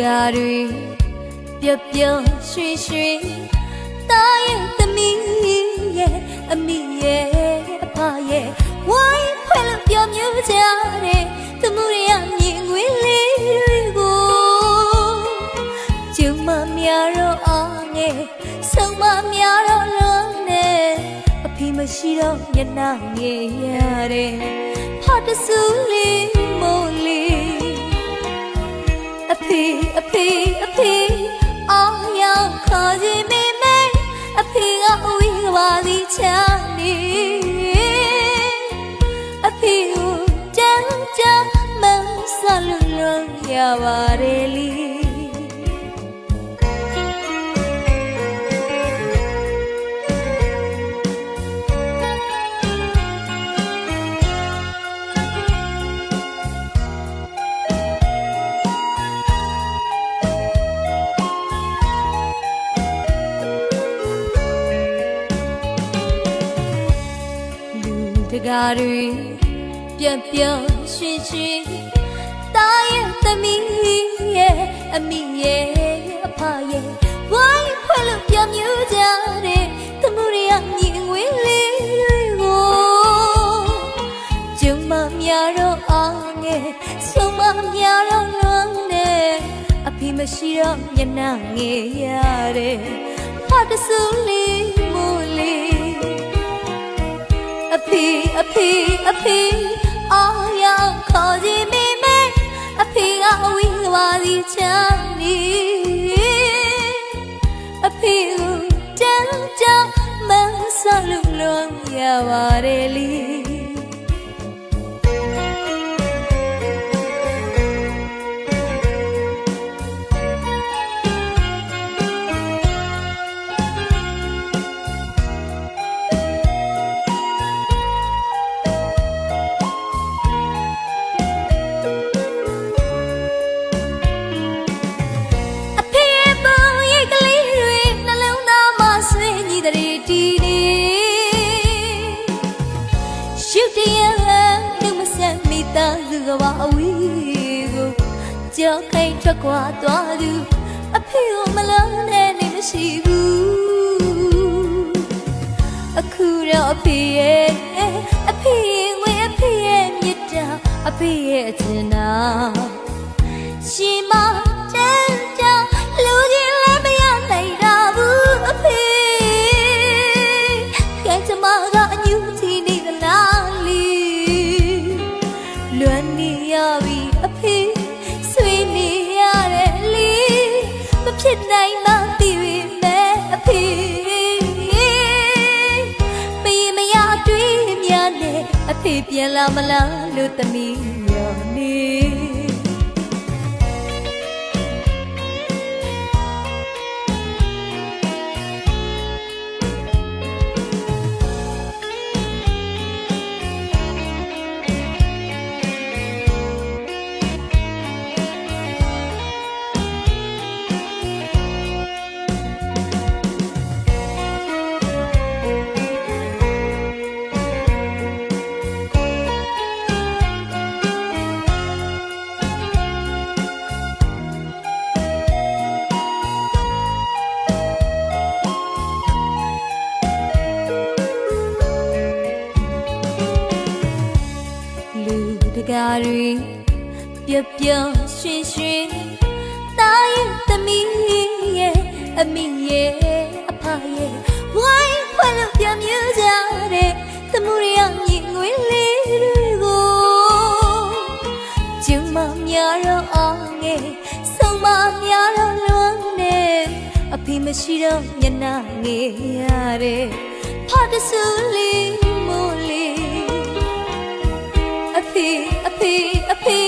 ကားတွေပျော်ပျော်ရွှင်ရွှင်တာရဲ့သမီးရဲ့အမိရဲ့အဖရဲ့ဝိုင်းဖွဲ့လို့ပျော်မြူးကြတဲ့သမှုရရမြင်ငွေလေးတွေကိုကျုံမများတော့အားငယ်ဆုံးမများတော့လုံးနဲ့အဖေမရှိတော့ညနာငယ်ရတဲ့ဖတ်တဆူလေးမို့လေး အဖေအဖေအဖေအောင်ရောက်ခေါ်ခြင်းမိမဲအဖေကဝီးပါလိချမ်းနေအဖေကိုကြမ်းကြမ်းမဆလွန်လွန်ရပါတယ်လီ တကားတွေပြက်ပြက်ရွှင်ရွှင်တာရဲ့သမီးရဲ့အမိရဲ့အဖရဲ့ဝိုင်းဖွဲ့လို့ပြမြူးကြတဲ့သမှုရရမြင်ငွေလေးတွေကိုကျုံမများတော့အားငယ်ဆုံးမများတော့လွန်နဲ့အဖေမရှိတော့မျက်နှာငယ်ရတဲ့ဖတ်တဆူလေးမို့လေး အဖေအဖေအောင်ရောက်ခေါ်ခြင်းမိမဲအဖေကအဝီးဝါစီချမ်းနေ တရလူမဆက်မိသားစုကဘာအဝီးကိုကြောက်ခိုင်ထွက်ခွာသွားသူအဖေကိုမလုံးနဲ့နေမရှိဘူးအခုတော့အဖေရဲ့အဖေငွေအဖေရဲ့မြတ်တာအဖေရဲ့အချင်နာရှင်မ ဖြစ်နိုင်မှသိပြီမဲ့အဖေမရင်မရအတွေ့အများနဲ့အဖေပြန်လာမလားလို့သမီး ကားတွေပျော်ပျော်ရွှင်ရွှင်တာရဲ့သမီးရဲ့အမိရဲ့အဖရဲ့ဝိုင်းဖွဲ့လို့ပြမြူးကြတဲ့သမှုရရမြင်ငွေလေးတွေကိုကျုံမများတော့အောင်ငယ်ဆုံးမများတော့လွန်နဲ့အဖေမရှိတော့မျက်နှာငယ်ရတဲ့ဖတ်တဆူလေးမို့လေးအ ဖေအဖေအဖေ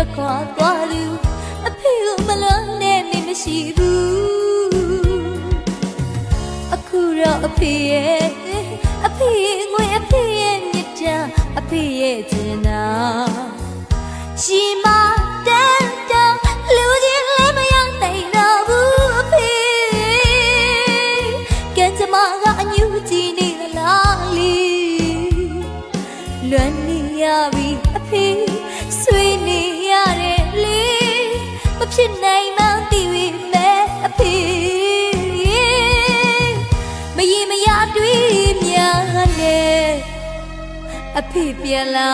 ထွက်ခွာသွားသူအဖေကိုမလွန်နဲ့နေမရှိဘူးအခုတော့အဖေရဲ့အဖေရဲ့ငွေအဖေရဲ့မြတ်တာအဖေရဲ့ကျင်နာရှိမ ဖေပြန်လာ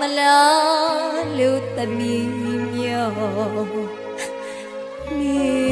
မလားလို့သမီးမြော်နေ